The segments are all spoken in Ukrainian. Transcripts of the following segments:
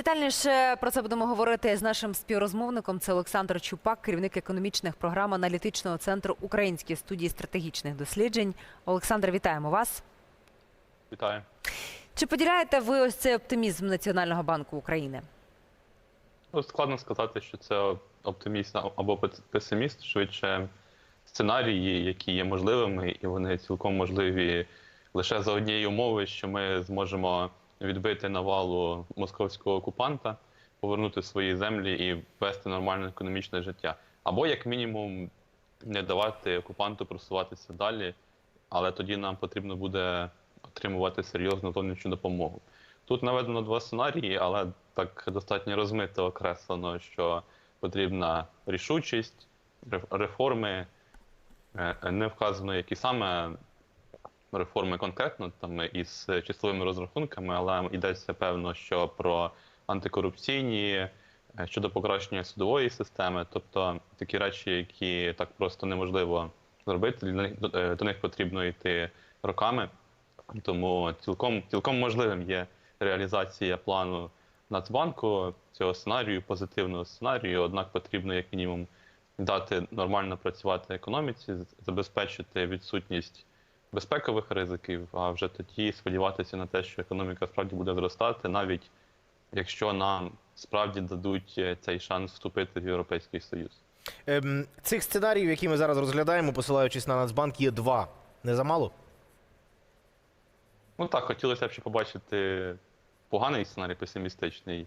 Детальніше про це будемо говорити з нашим співрозмовником. Це Олександр Чупак, керівник економічних програм аналітичного центру Української студії стратегічних досліджень. Олександр, вітаємо вас. Вітаю. Чи поділяєте ви ось цей оптимізм Національного банку України? Ну, складно сказати, що це оптиміст або песиміст, швидше сценарії, які є можливими, і вони цілком можливі лише за однієї умови, що ми зможемо відбити навалу московського окупанта, повернути свої землі і вести нормальне економічне життя. Або, як мінімум, не давати окупанту просуватися далі, але тоді нам потрібно буде отримувати серйозну зовнішню допомогу. Тут наведено два сценарії, але так достатньо розмито окреслено, що потрібна рішучість, реф- реформи. Е, Не вказано, які саме реформи конкретно там із числовими розрахунками, але йдеться певно, що про антикорупційні, е, щодо покращення судової системи, тобто такі речі, які так просто неможливо зробити. Для них е, до них потрібно йти роками. Тому цілком цілком можливим є реалізація плану Нацбанку цього сценарію, позитивного сценарію. Однак потрібно як мінімум дати нормально працювати економіці, забезпечити відсутність безпекових ризиків, а вже тоді сподіватися на те, що економіка справді буде зростати, навіть якщо нам справді дадуть е, цей шанс вступити в Європейський Союз. Ем, цих сценаріїв, які ми зараз розглядаємо, посилаючись на Нацбанк, є два. Не замало? Ну так, хотілося б ще побачити поганий сценарій, песимістичний.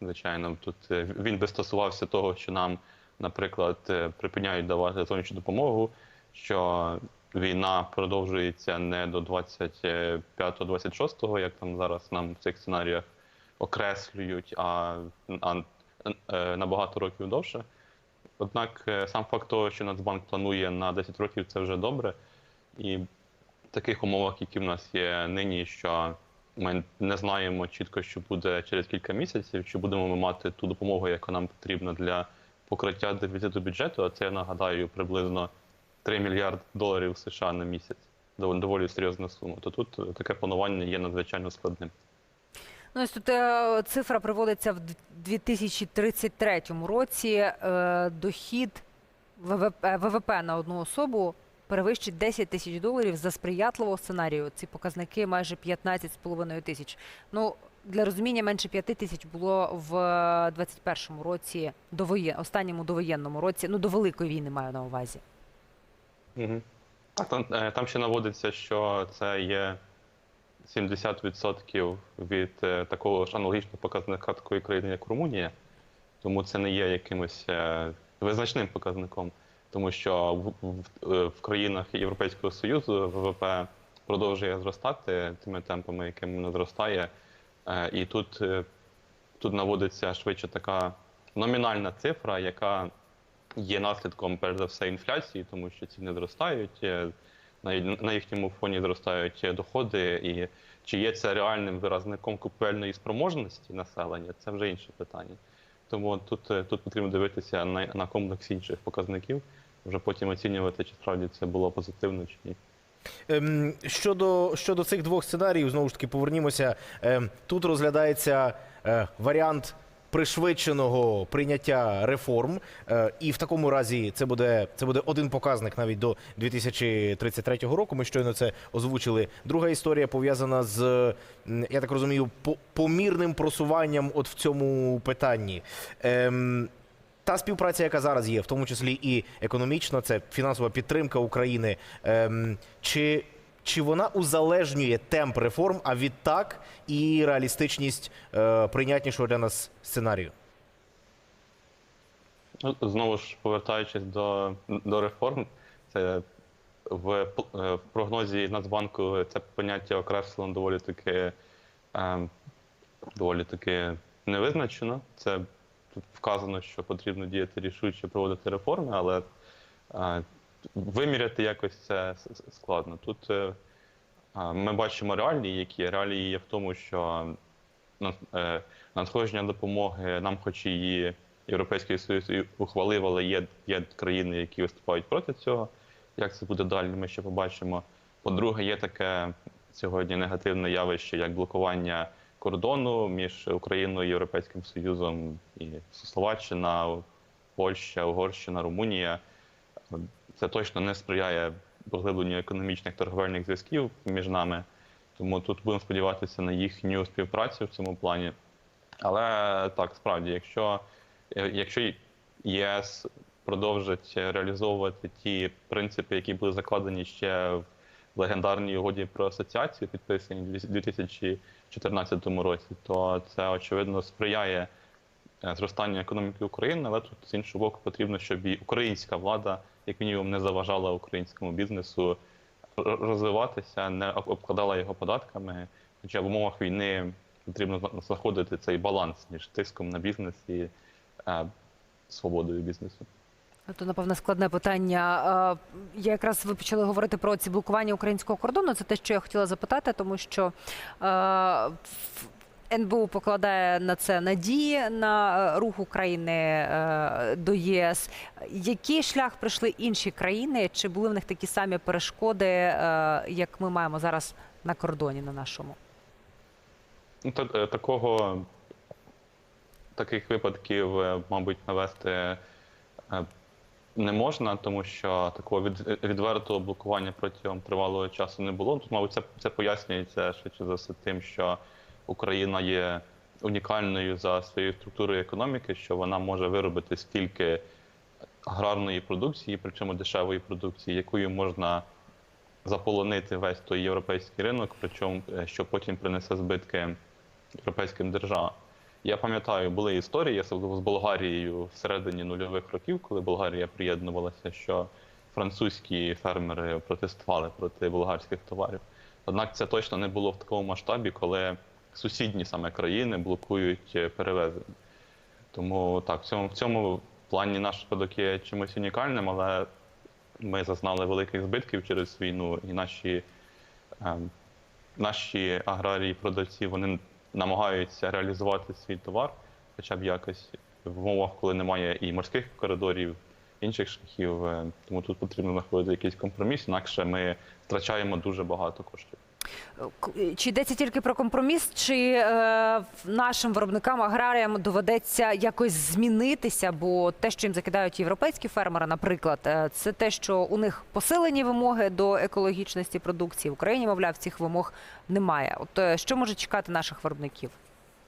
Звичайно, тут е, він би стосувався того, що нам, наприклад, е, припиняють давати зовнішню допомогу, що війна продовжується не до 25-26, як там зараз нам в цих сценаріях окреслюють, а, а е, на багато років довше. Однак е, сам факт того, що Нацбанк планує на 10 років, це вже добре. І в таких умовах, які в нас є нині, що ми не знаємо чітко, що буде через кілька місяців, чи будемо ми мати ту допомогу, яка нам потрібна для покриття дефіциту бюджету. А це я нагадаю приблизно 3 мільярди доларів США на місяць. Дов- Доволі серйозна сума. То тут е, таке планування є надзвичайно складним. Ну, ось тут е, цифра приводиться в д- 2033 році. Е, дохід ВВП, ВВП на одну особу перевищить 10 тисяч доларів за сприятливого сценарію. Ці показники майже 15,5 тисяч. Ну, для розуміння, менше 5 тисяч було в 21-му році, довоє, останньому довоєнному році, ну, до Великої війни маю на увазі. Угу. А там, е, там ще наводиться, що це є 70% від е, такого ж аналогічного показника такої країни, як Румунія. Тому це не є якимось е, визначним показником, тому що в, в, в країнах Європейського Союзу ВВП продовжує зростати тими темпами, якими воно зростає. І тут, тут наводиться швидше така номінальна цифра, яка є наслідком, перш за все, інфляції, тому що ціни зростають, е, на, їхньому фоні зростають е, доходи. І чи є це реальним виразником купівельної спроможності населення, це вже інше питання. Тому тут, е, тут потрібно дивитися на, на комплекс інших показників, вже потім оцінювати, чи справді це було позитивно чи ні. Ем, щодо, щодо цих двох сценаріїв, знову ж таки, повернімося. Ем, тут розглядається варіант пришвидшеного прийняття реформ, е, і в такому разі це буде, це буде один показник навіть до 2033 року. Ми щойно це озвучили. Друга історія пов'язана з, я так розумію, помірним просуванням от в цьому питанні. Ем, та співпраця, яка зараз є, в тому числі і економічна, це фінансова підтримка України. Ем, чи, чи вона узалежнює темп реформ, а відтак і реалістичність е, прийнятнішого для нас сценарію? Ну, знову ж повертаючись до, до реформ, це е, в прогнозі Нацбанку це поняття окреслено доволі таки е, доволі таки невизначено. Це вказано, що потрібно діяти рішуче проводити реформи, але е, виміряти якось це складно. Тут е, ми бачимо реалії, які реалії є в тому, що е, надходження допомоги нам, хоч і Європейський Союз ухвалив, але є, є країни, які виступають проти цього. Як це буде далі, ми ще побачимо. По-друге, є таке сьогодні негативне явище, як блокування кордону між Україною і Європейським Союзом і Словаччина, Польща, Угорщина, Румунія. Це точно не сприяє поглибленню економічних торговельних зв'язків між нами. Тому тут будемо сподіватися на їхню співпрацю в цьому плані. Але так, справді, якщо, е, якщо єС продовжить реалізовувати ті принципи, які були закладені ще в легендарній угоді про асоціацію, підписаній у 2014 році, то це очевидно сприяє е, зростанню економіки України, але тут з іншого боку потрібно, щоб і українська влада, як мінімум, не заважала українському бізнесу розвиватися, не обкладала його податками. Хоча в умовах війни потрібно знаходити цей баланс між тиском на бізнес і е, свободою бізнесу. То, напевно, складне питання. Я якраз ви почали говорити про ці блокування українського кордону. Це те, що я хотіла запитати, тому що е, НБУ покладає на це надії на е, рух України е, до ЄС. Який шлях пройшли інші країни? Чи були в них такі самі перешкоди, е, як ми маємо зараз на кордоні на нашому? Ну, та- такого таких випадків, мабуть, навести не можна, тому що такого від, відвертого блокування протягом тривалого часу не було. Тут, мабуть, це, це пояснюється швидше за все тим, що Україна є унікальною за своєю структурою економіки, що вона може виробити стільки аграрної продукції, причому дешевої продукції, якою можна заполонити весь той європейський ринок, причому е, що потім принесе збитки європейським державам. Я пам'ятаю, були історії, особливо з Болгарією всередині нульових років, коли Болгарія приєднувалася, що французькі фермери протестували проти болгарських товарів. Однак це точно не було в такому масштабі, коли сусідні саме країни блокують е, перевезення. Тому так, в цьому, в цьому плані наш випадок є чимось унікальним, але ми зазнали великих збитків через війну, і наші, е, наші аграрії, продавці вони намагаються реалізувати свій товар, хоча б якось в умовах, коли немає і морських коридорів, інших шляхів. е, Тому тут потрібно знаходити якийсь компроміс, інакше ми втрачаємо дуже багато коштів. К- Чи йдеться тільки про компроміс, чи е, нашим виробникам аграріям доведеться якось змінитися? Бо те, що їм закидають європейські фермери, наприклад, е, це те, що у них посилені вимоги до екологічності продукції. В Україні, мовляв, цих вимог немає. От е, що може чекати наших виробників?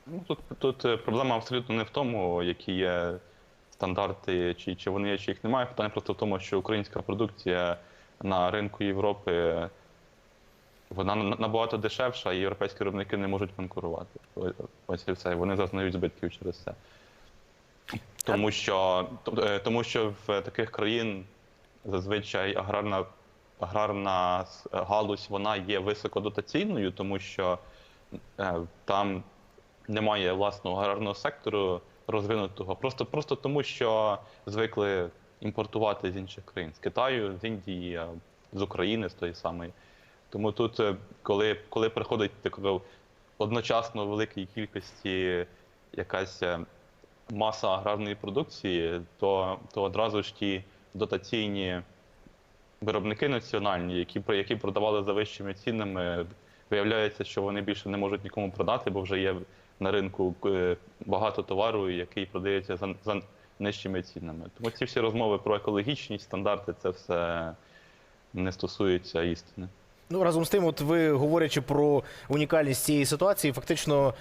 Ну, тут, тут е, проблема абсолютно не в тому, які є стандарти, чи, чи вони є, чи їх немає. Питання просто в тому, що українська продукція на ринку Європи вона на- набагато дешевша, і європейські виробники не можуть конкурувати. Ось- і все. Вони зазнають збитків через це. Тому що, е, тому що в таких країн зазвичай аграрна, аграрна галузь вона є високодотаційною, тому що е, там немає власного аграрного сектору розвинутого, просто, просто тому, що звикли імпортувати з інших країн, з Китаю, з Індії, з України, з тої самої. Тому тут, е, коли, коли приходить такого одночасно в великій кількості якась е, маса аграрної продукції, то, то одразу ж ті дотаційні виробники національні, які, які продавали за вищими цінами, виявляється, що вони більше не можуть нікому продати, бо вже є на ринку е, багато товару, який продається за, за нижчими цінами. Тому ці всі розмови про екологічність, стандарти, це все не стосується істини. Ну, разом з тим, от ви говорячи про унікальність цієї ситуації, фактично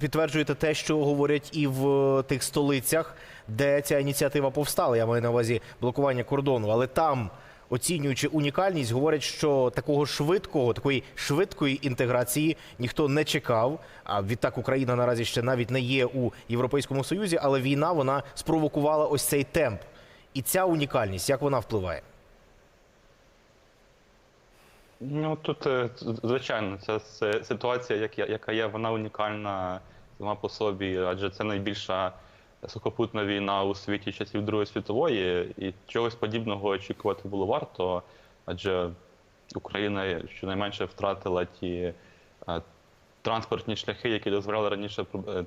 підтверджуєте те, що говорять і в тих столицях, де ця ініціатива повстала. Я маю на увазі блокування кордону. Але там, оцінюючи унікальність, говорять, що такого швидкого, такої швидкої інтеграції ніхто не чекав. А відтак Україна наразі ще навіть не є у Європейському Союзі, але війна вона спровокувала ось цей темп. І ця унікальність, як вона впливає? Ну тут, е, звичайно, ця ситуація, як яка є, вона унікальна сама по собі, адже це найбільша сухопутна війна у світі часів Другої світової, і чогось подібного очікувати було варто, адже Україна щонайменше втратила ті е, транспортні шляхи, які дозволяли раніше е,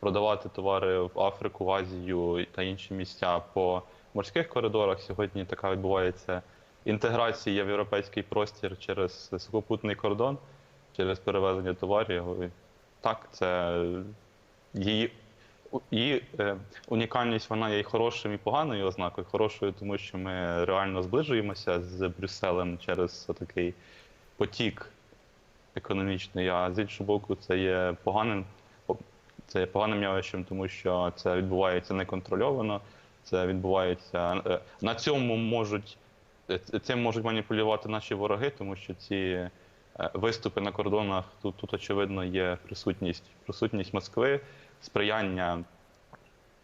продавати товари в Африку, в Азію та інші місця по морських коридорах. Сьогодні така відбувається інтеграція в європейський простір через сухопутний кордон, через перевезення товарів. Так, це її, її е, унікальність вона є і хорошою, і поганою ознакою. Хорошою, тому що ми реально зближуємося з Брюсселем через такий потік економічний, а з іншого боку, це є поганим, це є поганим явищем, тому що це відбувається неконтрольовано. Це відбувається е, на цьому можуть цим можуть маніпулювати наші вороги, тому що ці е, виступи на кордонах тут, тут очевидно є присутність, присутність Москви, сприяння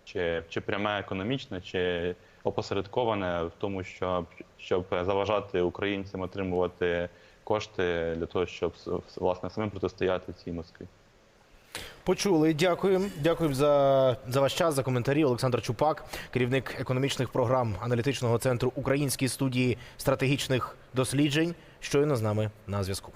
чи, чи пряме економічне, чи опосередковане в тому, щоб, щоб заважати українцям отримувати кошти для того, щоб власне самим протистояти цій Москві. Почули. Дякуємо. Дякуємо за, за ваш час, за коментарі. Олександр Чупак, керівник економічних програм аналітичного центру Української студії стратегічних досліджень, щойно з нами на зв'язку.